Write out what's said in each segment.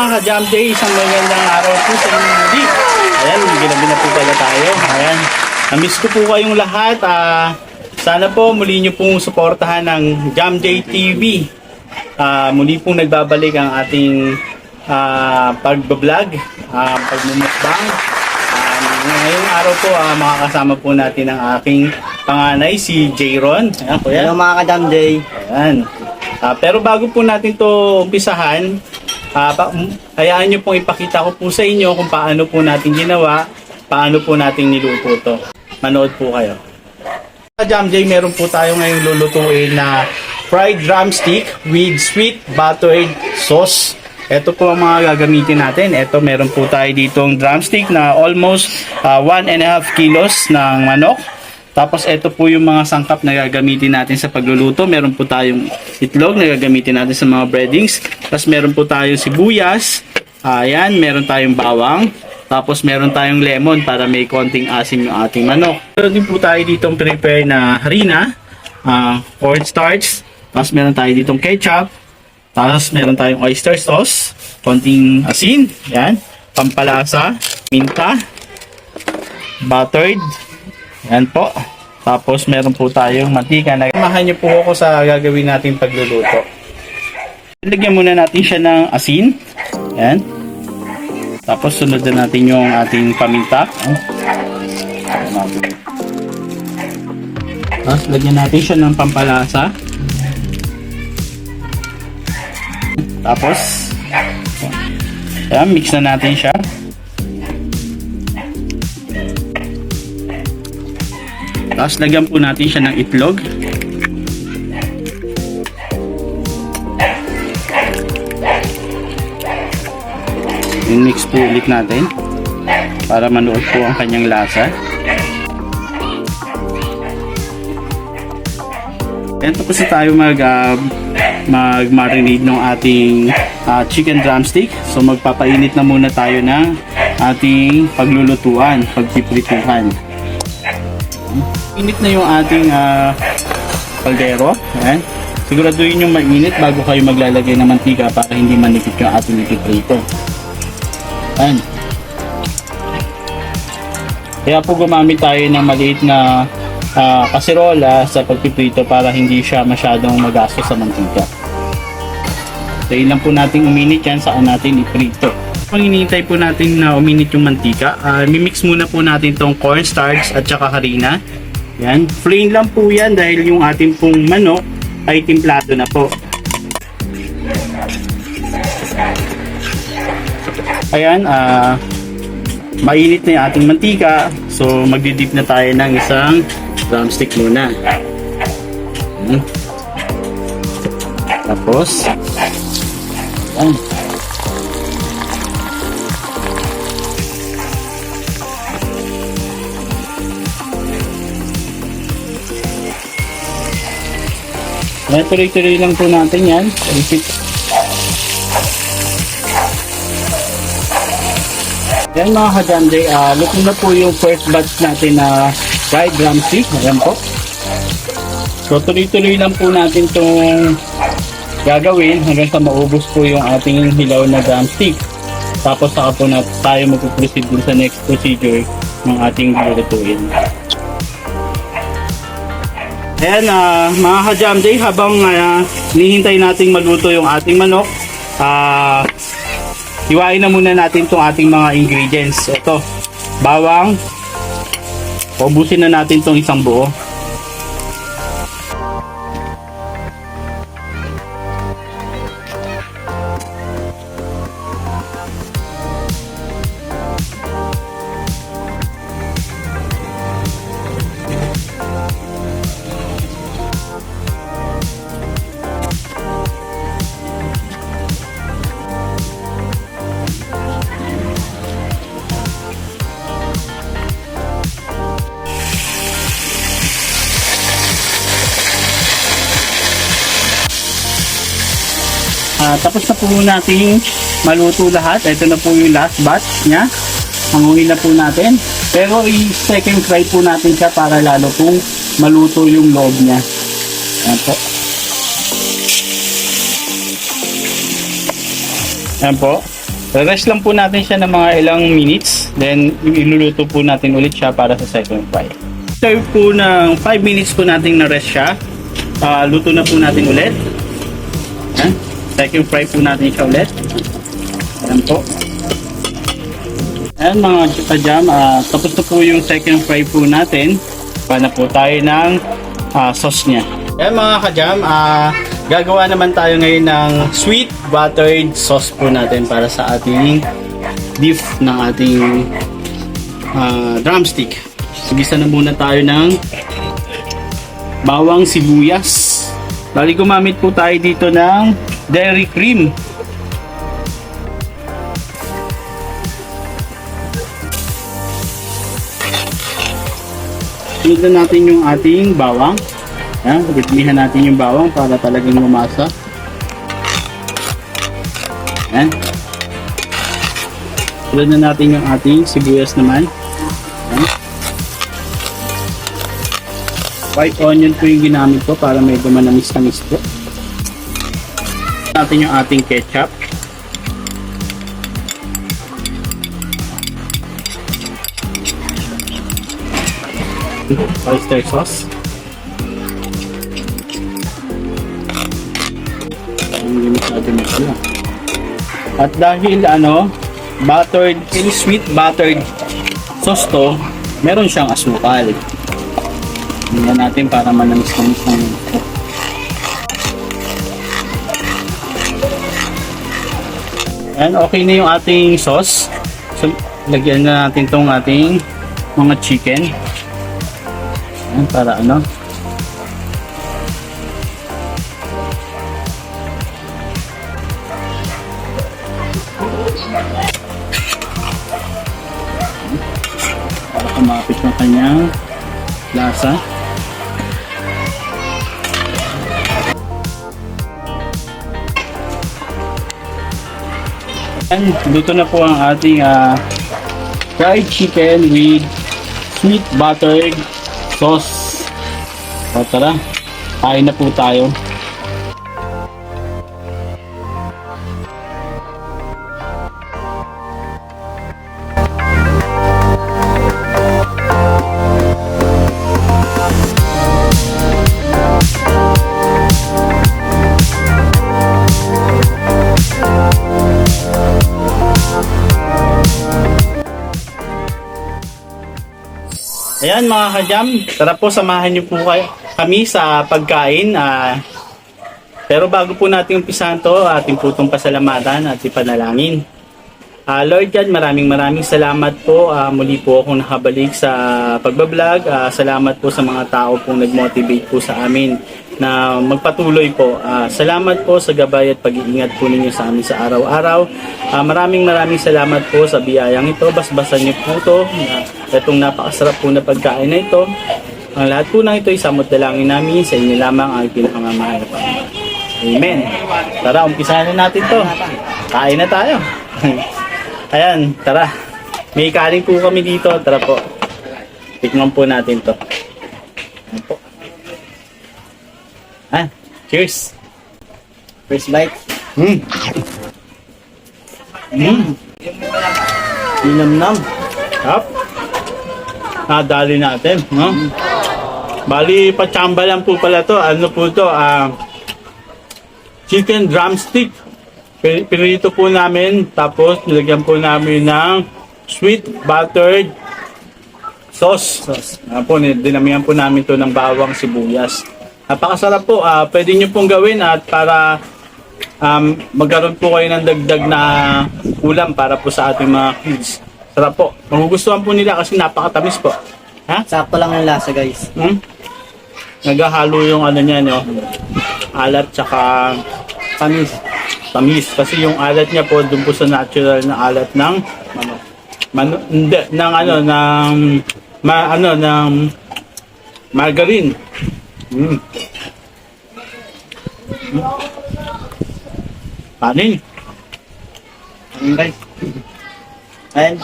Mga ka-Jam Day, isang magandang araw po sa inyo muli. Ayan, ginabi na po pala tayo. Ayan, namiss ko po kayong lahat. Ah, sana po muli nyo pong suportahan ng Jam Day TV. Ah, muli pong nagbabalik ang ating ah, pagbablog, ah, pagmumukbang. Ah, ngayong araw po, ah, makakasama po natin ang aking panganay, si Jayron. Ayan, kuya. Hello mga ka-Jam Day. Ayan. Ah, pero bago po natin to umpisahan, ah, pa, um, hayaan nyo pong ipakita ko po sa inyo kung paano po natin ginawa, paano po natin niluto to. Manood po kayo. Jam J, meron po tayo ngayong lulutuin na fried drumstick with sweet buttered sauce. Ito po ang mga gagamitin natin. Ito meron po tayo ditong drumstick na almost 1 and a half kilos ng manok. Tapos ito po yung mga sangkap na gagamitin natin sa pagluluto. Meron po tayong itlog na gagamitin natin sa mga breadings. Tapos meron po tayong sibuyas. Ayan, meron tayong bawang. Tapos meron tayong lemon para may konting asim yung ating manok. Meron din po tayo ditong prepare na harina, ah, cornstarch. Tapos meron tayo ditong ketchup. Tapos meron tayong oyster sauce, konting asin, yan, pampalasa, minta, buttered, yan po. Tapos meron po tayong mantika na Samahan niyo po ako sa gagawin natin pagluluto. Lagyan muna natin siya ng asin. Yan. Tapos sunod na natin yung ating paminta. Tapos lagyan natin siya ng pampalasa. Tapos yan, mix na natin siya. Tapos lagyan po natin siya ng itlog. I-mix po ulit natin para manuot po ang kanyang lasa. Ayan, tapos na tayo mag, ah, mag-marinate ng ating ah, chicken drumstick. So magpapainit na muna tayo ng ating paglulutuan, pagpiprituhan. Init na yung ating ah, kaldero. Ayan. Siguraduhin yung mainit bago kayo maglalagay ng mantika para hindi manikit yung ating ipiprito. Ayan. Kaya po gumamit tayo ng maliit na ah, kaserola sa pagpiprito para hindi siya masyadong magastos sa mantika. So ilan po natin uminit yan saan natin iprito. Pag po natin na uminit yung mantika, ah, mimix muna po natin tong cornstarch at saka harina. Yan, plain lang po yan dahil yung ating pong manok ay timplado na po. Ayan, ah mainit na yung ating mantika. So, magdidip na tayo ng isang drumstick muna. Hmm. Tapos, ayan. Ayan, tuloy-tuloy lang po natin yan. Yan mga ka-Jande, uh, luto na po yung first batch natin na fried drumstick. Ayan po. So tuloy-tuloy lang po natin itong gagawin hanggang sa maubos po yung ating hilaw na drumstick. Tapos saka po na tayo mag-proceed sa next procedure ng ating lulutuin. Ayan, ah, mga ka-Jande, habang uh, hinihintay nating maluto yung ating manok, ah, Hiwain na muna natin itong ating mga ingredients. Ito, bawang. Ubusin na natin itong isang buo. Ah, tapos na po natin maluto lahat. Ito na po yung last batch niya. Hanguin na po natin. Pero i-second fry po natin siya para lalo pong maluto yung loob niya. Ayan po. Ayan po. Rest lang po natin siya ng mga ilang minutes. Then, iluluto po natin ulit siya para sa second fry. After po ng 5 minutes po natin na rest siya, ah, luto na po natin ulit. Ayan. Second fry po natin siya ulit. Ayan po. Ayan mga kajam, ah, tapos na po yung second fry po natin. Para po tayo ng ah, sauce niya. Ayan mga kajam, ah, gagawa naman tayo ngayon ng sweet buttered sauce po natin para sa ating beef ng ating ah, drumstick. Sigisa na muna tayo ng bawang sibuyas. Bali gumamit po tayo dito ng dairy cream. Sunod na natin yung ating bawang. Yan, ritmihan natin yung bawang para talagang lumasa. Yan. Sunod na natin yung ating sibuyas naman. Yan. White onion po yung ginamit ko para medyo manamis-namis po. Natin yung ating ketchup. oyster sauce. Limit pala. At dahil ano, buttered, any sweet buttered sauce to, meron siyang asukal. Tingnan natin para manamis-namis ng And okay na yung ating sauce. So, lagyan na natin tong ating mga chicken. Ayan, para ano. Para kumapit ng kanyang lasa. Ayan, luto na po ang ating ah, fried chicken with sweet buttered sauce. O tara, kain na po tayo. Ayan mga kajam, tara po samahan niyo po kayo, kami sa pagkain. ah. pero bago po natin umpisahan to, ating putong pasalamatan at ipanalangin. Ah, Lord God, maraming maraming salamat po. Ah, muli po akong nakabalik sa pagbablog. Ah, salamat po sa mga tao pong nag-motivate po sa amin na magpatuloy po. Ah, salamat po sa gabay at pag-iingat po ninyo sa amin sa araw-araw. Ah, maraming maraming salamat po sa biyayang ito. Basbasan niyo po ito. Na, itong napakasarap po na pagkain na ito. Ang lahat po ng ito isamot dalangin namin sa inyo lamang ang pinakamamahal. Amen. Tara, umpisahan na natin to. Kain na tayo. Ayan, tara. May kanin po kami dito. Tara po. Tikman po natin to. Ayan po. Ah, cheers. First bite. Mm. Mm. Ninamnam. Up. Nadali natin, no? Bali, pachamba lang po pala to. Ano po to? Ah, chicken drumstick. Pin- Pinrito po namin. Tapos, nilagyan po namin ng sweet buttered sauce. Sauce. Ah, po, dinamihan po namin to ng bawang sibuyas. Napakasarap po. Ah, pwede nyo pong gawin at para um, magkaroon po kayo ng dagdag na ulam para po sa ating mga kids. Sarap po. Magugustuhan po nila kasi napakatamis po. Ha? Sakto lang yung lasa guys. Hmm? Naghahalo yung ano niya, no? Alat tsaka Panis. Tamis. Kasi yung alat niya po, dun po sa natural na alat ng Ano? man, hindi, ng ano, ng ma, ano, ng margarine. Mm. Panin. Ano guys? Ayan.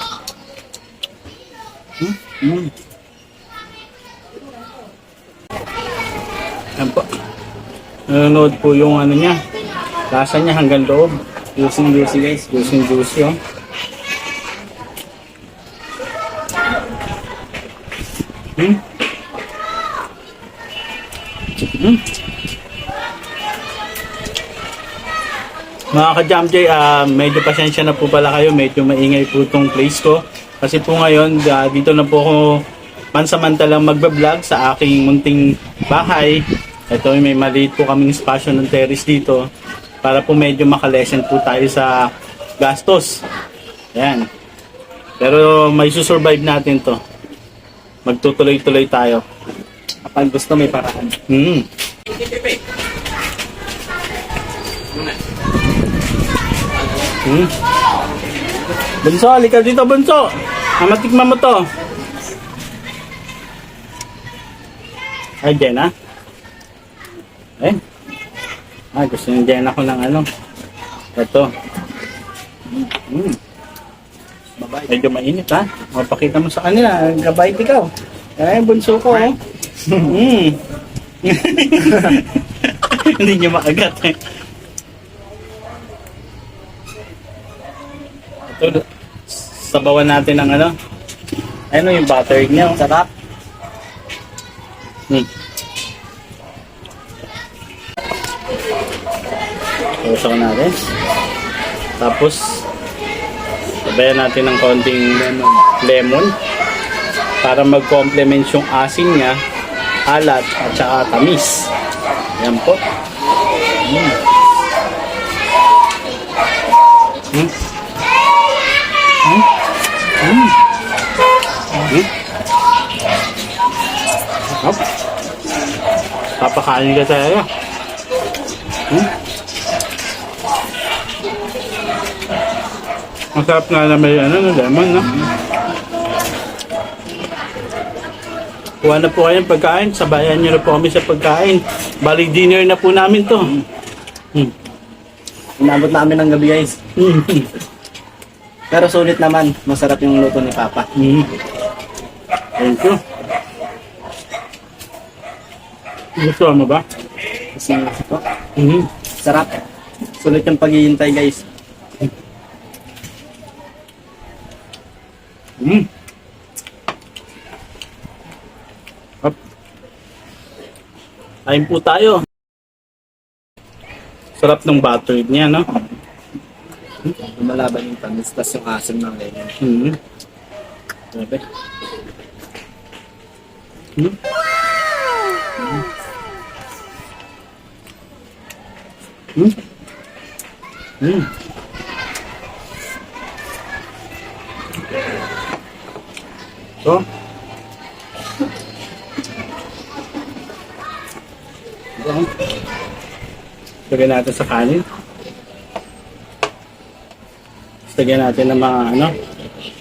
Mm. Yan po. Nanonood po yung ano niya. Lasa niya hanggang loob. Juicy juicy guys. Juicy juicy oh. Hmm? Hmm? Mga ka-Jam J, ah, medyo pasensya na po pala kayo, medyo maingay po itong place ko. Kasi po ngayon, ah, dito na po ako pansamantalang magbablog sa aking munting bahay. Ito may maliit po kaming espasyo ng terrace dito para po medyo makalesen po tayo sa gastos. Yan. Pero may susurvive natin to. Magtutuloy-tuloy tayo. Kapag gusto may paraan. Hmm. Hmm. Bunso, halika dito, Bunso. Ah, matikman mo to. Ay, Jenna. Eh. Ah, gusto ni Jenna ko ng ano. Ito. Hmm. Bye-bye. Medyo mainit ha. Mapakita mo sa kanila. Gabay ikaw. Eh, bunso ko eh. Mm. Hindi niyo makagat eh. Ito, sabawan natin ng ano. Ano yung butter niya? oh. Sarap. Hmm. Sausaw natin. Tapos, sabayan natin ng konting lemon, lemon para mag-complement yung asin niya, alat at saka tamis. Yan po. Mm. Mm. Mm. Mm. Mm. Papakain ka talaga. Hmm? Masarap nga na may ano, no, lemon, no? Kuha na po kayong pagkain. Sabayan niyo na po kami sa pagkain. Bali dinner na po namin to. Hmm. Inabot namin ng gabi guys. Hmm. Pero sulit naman. Masarap yung luto ni Papa. Hmm. Thank you. Gusto mo ba? Kasi ito. Hmm. Sarap. Sulit yung paghihintay guys. Hmm. Up. Kain po tayo. Sarap ng buttered niya, no? Lumalaban yung tamis, tas yung asim ng lemon. Hmm. Grabe. Hmm. Hmm. Hmm. So. Ito. Lagyan natin sa kanin. Lagyan natin ng mga ano,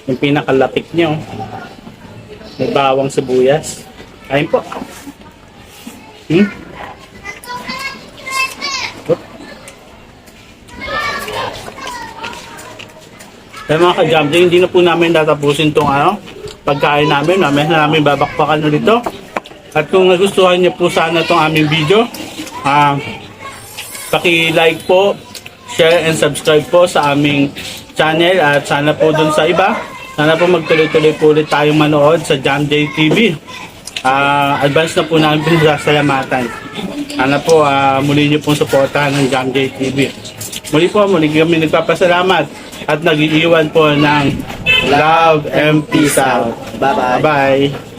yung pinakalapik niyo. May bawang sibuyas. Kain po. Hmm? Kaya mga ka-jam, hindi na po namin tatapusin itong ano, pagkain namin. Mamaya na namin babakpakan ulit. At kung nagustuhan niyo po sana itong aming video, ah, paki-like po, share and subscribe po sa aming channel at sana po dun sa iba. Sana po magtuloy-tuloy po ulit tayong manood sa Jam J TV. Ah, advance na po namin pinasasalamatan. Sana po ah, muli niyo pong suportahan ng Jam J TV. Muli po, muli kami nagpapasalamat at nag-iiwan po ng love and peace out. Bye-bye. Bye-bye.